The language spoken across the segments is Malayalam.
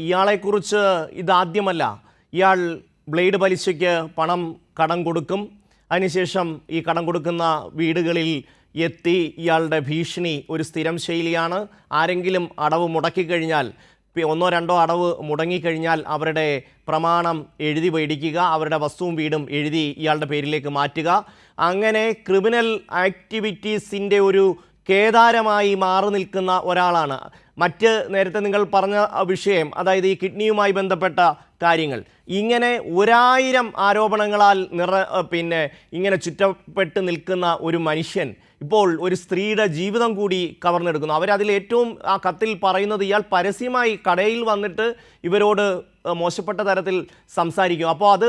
ഇയാളെക്കുറിച്ച് ഇതാദ്യമല്ല. ഇയാൾ ബ്ലേഡ് പലിശയ്ക്ക് പണം കടം കൊടുക്കും. അതിനുശേഷം ഈ കടം കൊടുക്കുന്ന വീടുകളിൽ എത്തി ഇയാളുടെ ഭീഷണി ഒരു സ്ഥിരം ശൈലിയാണ്. ആരെങ്കിലും അടവ് മുടക്കിക്കഴിഞ്ഞാൽ ഒന്നോ രണ്ടോ അടവ് മുടങ്ങിക്കഴിഞ്ഞാൽ അവരുടെ പ്രമാണം എഴുതി മേടിക്കുക അവരുടെ വസ്തുവും വീടും എഴുതി ഇയാളുടെ പേരിലേക്ക് മാറ്റുക. അങ്ങനെ ക്രിമിനൽ ആക്ടിവിറ്റീസിന്റെ ഒരു കേദാരമായി മാറി നിൽക്കുന്ന ഒരാളാണ്. മറ്റ് നേരത്തെ നിങ്ങൾ പറഞ്ഞ വിഷയം അതായത് ഈ കിഡ്നിയുമായി ബന്ധപ്പെട്ട കാര്യങ്ങൾ ഇങ്ങനെ ഒരായിരം ആരോപണങ്ങളാൽ നിറ പിന്നെ ഇങ്ങനെ ചുറ്റപ്പെട്ട് നിൽക്കുന്ന ഒരു മനുഷ്യൻ ഇപ്പോൾ ഒരു സ്ത്രീയുടെ ജീവിതം കൂടി കവർന്നെടുക്കുന്നു. അവരതിൽ ഏറ്റവും ആ കത്തിൽ പറയുന്നത് ഇയാൾ പരസ്യമായി കടയിൽ വന്നിട്ട് ഇവരോട് മോശപ്പെട്ട തരത്തിൽ സംസാരിക്കും. അപ്പോൾ അത്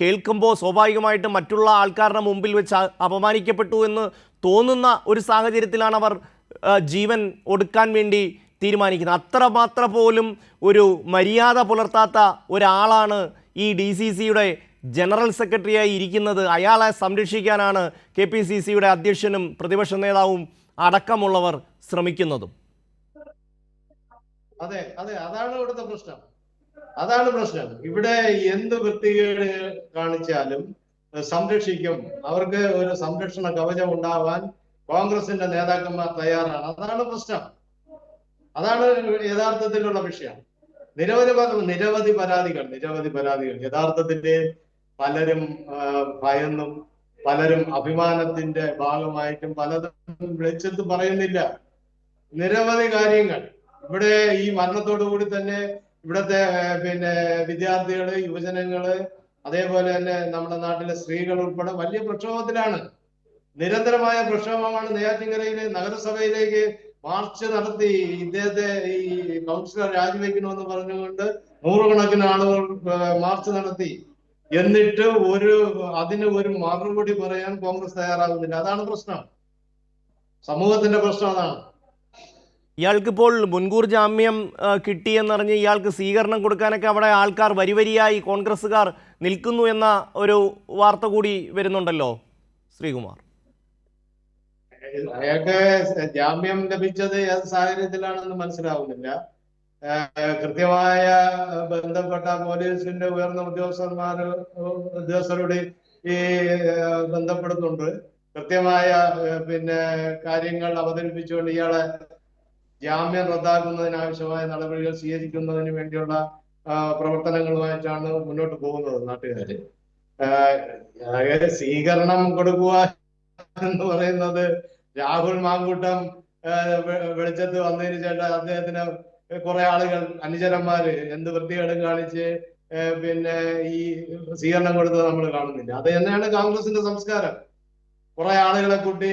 കേൾക്കുമ്പോൾ സ്വാഭാവികമായിട്ടും മറ്റുള്ള ആൾക്കാരുടെ മുമ്പിൽ വെച്ച് അപമാനിക്കപ്പെട്ടു എന്ന് തോന്നുന്ന ഒരു സാഹചര്യത്തിലാണ് അവർ ജീവൻ ഒടുക്കാൻ വേണ്ടി തീരുമാനിക്കുന്നത്. അത്രമാത്രം പോലും ഒരു മര്യാദ പുലർത്താത്ത ഒരാളാണ് ഈ ഡി സി സിയുടെ ജനറൽ സെക്രട്ടറിയായി ഇരിക്കുന്നത്. അയാളെ സംരക്ഷിക്കാനാണ് കെ പി സി സിയുടെ അധ്യക്ഷനും പ്രതിപക്ഷ നേതാവും അടക്കമുള്ളവർ ശ്രമിക്കുന്നതും. അതെ അതെ അതാണ് ഇവിടുത്തെ പ്രശ്നം. അതാണ് പ്രശ്നം. ഇവിടെ എന്ത് വൃത്തികേട് കാണിച്ചാലും സംരക്ഷിക്കും. അവർക്ക് ഒരു സംരക്ഷണ കവചം ഉണ്ടാവാൻ കോൺഗ്രസിന്റെ നേതാക്കന്മാർ തയ്യാറാണ്. അതാണ് പ്രശ്നം. അതാണ് യഥാർത്ഥത്തിലുള്ള വിഷയം. നിരവധി നിരവധി പരാതികൾ നിരവധി പരാതികൾ. യഥാർത്ഥത്തിൽ പലരും ഭയന്നും പലരും അഭിമാനത്തിന്റെ ഭാഗമായിട്ടും പലതും വിളിച്ചെടുത്ത് പറയുന്നില്ല. നിരവധി കാര്യങ്ങൾ. ഇവിടെ ഈ മരണത്തോടു കൂടി തന്നെ ഇവിടത്തെ പിന്നെ വിദ്യാർത്ഥികൾ യുവജനങ്ങൾ അതേപോലെ തന്നെ നമ്മുടെ നാട്ടിലെ സ്ത്രീകൾ ഉൾപ്പെടെ വലിയ പ്രക്ഷോഭത്തിലാണ്. നിരന്തരമായ പ്രക്ഷോഭമാണ് നെയ്യാറ്റിങ്കരയിലെ നഗരസഭയിലേക്ക് മാർച്ച് നടത്തി. ഇദ്ദേഹത്തെ ഈ കൗൺസിലർ രാജിവെക്കണമെന്ന് പറഞ്ഞുകൊണ്ട് നൂറുകണക്കിന് ആളുകൾ മാർച്ച് നടത്തി. എന്നിട്ട് ഒരു അതിന് ഒരു മറുപടി പറയാൻ കോൺഗ്രസ് തയ്യാറാകുന്നില്ല. അതാണ് പ്രശ്നം. സമൂഹത്തിന്റെ പ്രശ്നം അതാണ്. ഇയാൾക്കിപ്പോൾ മുൻകൂർ ജാമ്യം കിട്ടിയെന്നറിഞ്ഞ് ഇയാൾക്ക് സ്വീകരണം കൊടുക്കാനൊക്കെ അവിടെ ആൾക്കാർ വരിവരിയായി കോൺഗ്രസ്സുകാർ നിൽക്കുന്നു എന്ന ഒരു വാർത്ത കൂടി വരുന്നുണ്ടല്ലോ. ശ്രീകുമാർ. അയാൾക്ക് ജാമ്യം ലഭിച്ചത് ഏത് സാഹചര്യത്തിലാണെന്ന് മനസ്സിലാവുന്നില്ല. കൃത്യമായ ബന്ധപ്പെട്ട പോലീസിന്റെ ഉയർന്ന ഉദ്യോഗസ്ഥന്മാർ ഉദ്യോഗസ്ഥരോട് ഈ ബന്ധപ്പെടുന്നുണ്ട്. കൃത്യമായ പിന്നെ കാര്യങ്ങൾ അവതരിപ്പിച്ചുകൊണ്ട് ഇയാളെ ജാമ്യം റദ്ദാക്കുന്നതിന് ആവശ്യമായ നടപടികൾ സ്വീകരിക്കുന്നതിന് വേണ്ടിയുള്ള പ്രവർത്തനങ്ങളുമായിട്ടാണ് മുന്നോട്ട് പോകുന്നത് നാട്ടുകാര്. സ്വീകരണം കൊടുക്കുക എന്ന് പറയുന്നത് രാഹുൽ മാങ്കൂട്ടം വെളിച്ചത്ത് വന്നതിന് ശേഷം അദ്ദേഹത്തിന് കുറെ ആളുകൾ അനുചരന്മാര് എന്ത് വൃത്തികേട് കാണിച്ച് പിന്നെ ഈ സ്വീകരണം കൊടുത്തത് നമ്മൾ കാണുന്നില്ല. അത് തന്നെയാണ് കോൺഗ്രസിന്റെ സംസ്കാരം. കുറെ ആളുകളെ കൂട്ടി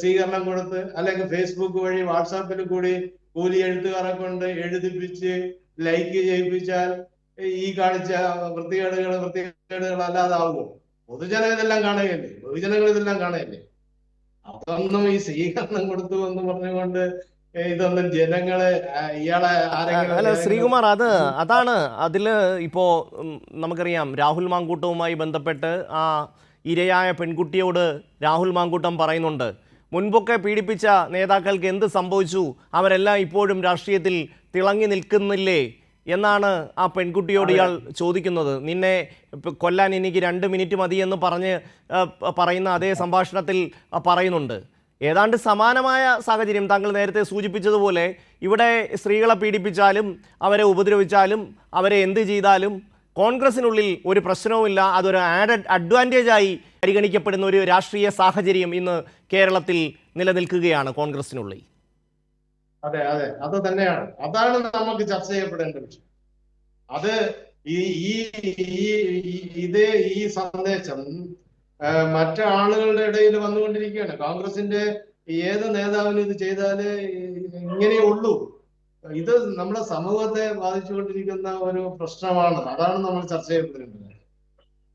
സ്വീകരണം കൊടുത്ത് അല്ലെങ്കിൽ ഫേസ്ബുക്ക് വഴി വാട്സാപ്പിൽ കൂടി കൂലി എഴുത്തുകാരെ കൊണ്ട് എഴുതിപ്പിച്ച് ലൈക്ക് ചെയ്യിപ്പിച്ചാൽ ഈ കാണിച്ച വൃത്തികേടുകൾ വൃത്തികേടുകൾ അല്ലാതാവുമോ? പൊതുജനം ഇതെല്ലാം കാണുകയല്ലേ? പൊതുജനങ്ങൾ ഇതെല്ലാം കാണുകയല്ലേ? അതൊന്നും ഈ സ്വീകരണം കൊടുത്തു എന്ന് പറഞ്ഞുകൊണ്ട് ഇതൊന്നും ജനങ്ങളെ ഇയാളെ അല്ല ശ്രീകുമാർ അത് അതാണ്. അതിൽ ഇപ്പോ നമുക്കറിയാം രാഹുൽ മാങ്കൂട്ടവുമായി ബന്ധപ്പെട്ട് ആ ഇരയായ പെൺകുട്ടിയോട് രാഹുൽ മാങ്കൂട്ടം പറയുന്നുണ്ട്. മുൻപൊക്കെ പീഡിപ്പിച്ച നേതാക്കൾക്ക് എന്ത് സംഭവിച്ചു? അവരെല്ലാം ഇപ്പോഴും രാഷ്ട്രീയത്തിൽ തിളങ്ങി നിൽക്കുന്നില്ലേ? എന്നാണ് ആ പെൺകുട്ടിയോട് ഇയാൾ ചോദിക്കുന്നത്. നിന്നെ കൊല്ലാൻ എനിക്ക് രണ്ട് മിനിറ്റ് മതി എന്ന് പറഞ്ഞ് പറയുന്ന അതേ സംഭാഷണത്തിൽ പറയുന്നുണ്ട്. ഏതാണ്ട് സമാനമായ സാഹചര്യം താങ്കൾ നേരത്തെ സൂചിപ്പിച്ചതുപോലെ ഇവിടെ സ്ത്രീകളെ പീഡിപ്പിച്ചാലും അവരെ ഉപദ്രവിച്ചാലും അവരെ എന്ത് ചെയ്താലും കോൺഗ്രസിനുള്ളിൽ ഒരു പ്രശ്നവുമില്ല അതൊരു ആഡഡ് അഡ്വാന്റേജായി പരിഗണിക്കപ്പെടുന്ന ഒരു രാഷ്ട്രീയ സാഹചര്യം ഇന്ന് കേരളത്തിൽ നിലനിൽക്കുകയാണ് കോൺഗ്രസിനുള്ളിൽ. അതെ അതെ. അത് തന്നെയാണ്. അതാണ് നമുക്ക് ചർച്ച ചെയ്യപ്പെടേണ്ട വിഷയം. അത് ഈ ഈ ഇത് ഈ സന്ദേശം മറ്റു ആളുകളുടെ ഇടയിൽ വന്നുകൊണ്ടിരിക്കുകയാണ്. കോൺഗ്രസിന്റെ ഏത് നേതാവിനും ഇത് ചെയ്താൽ ഇങ്ങനെയേ ഉള്ളൂ. ഇത് നമ്മുടെ സമൂഹത്തെ ബാധിച്ചുകൊണ്ടിരിക്കുന്ന ഒരു പ്രശ്നമാണ്. അതാണ് നമ്മൾ ചർച്ച ചെയ്യപ്പെടേണ്ടത്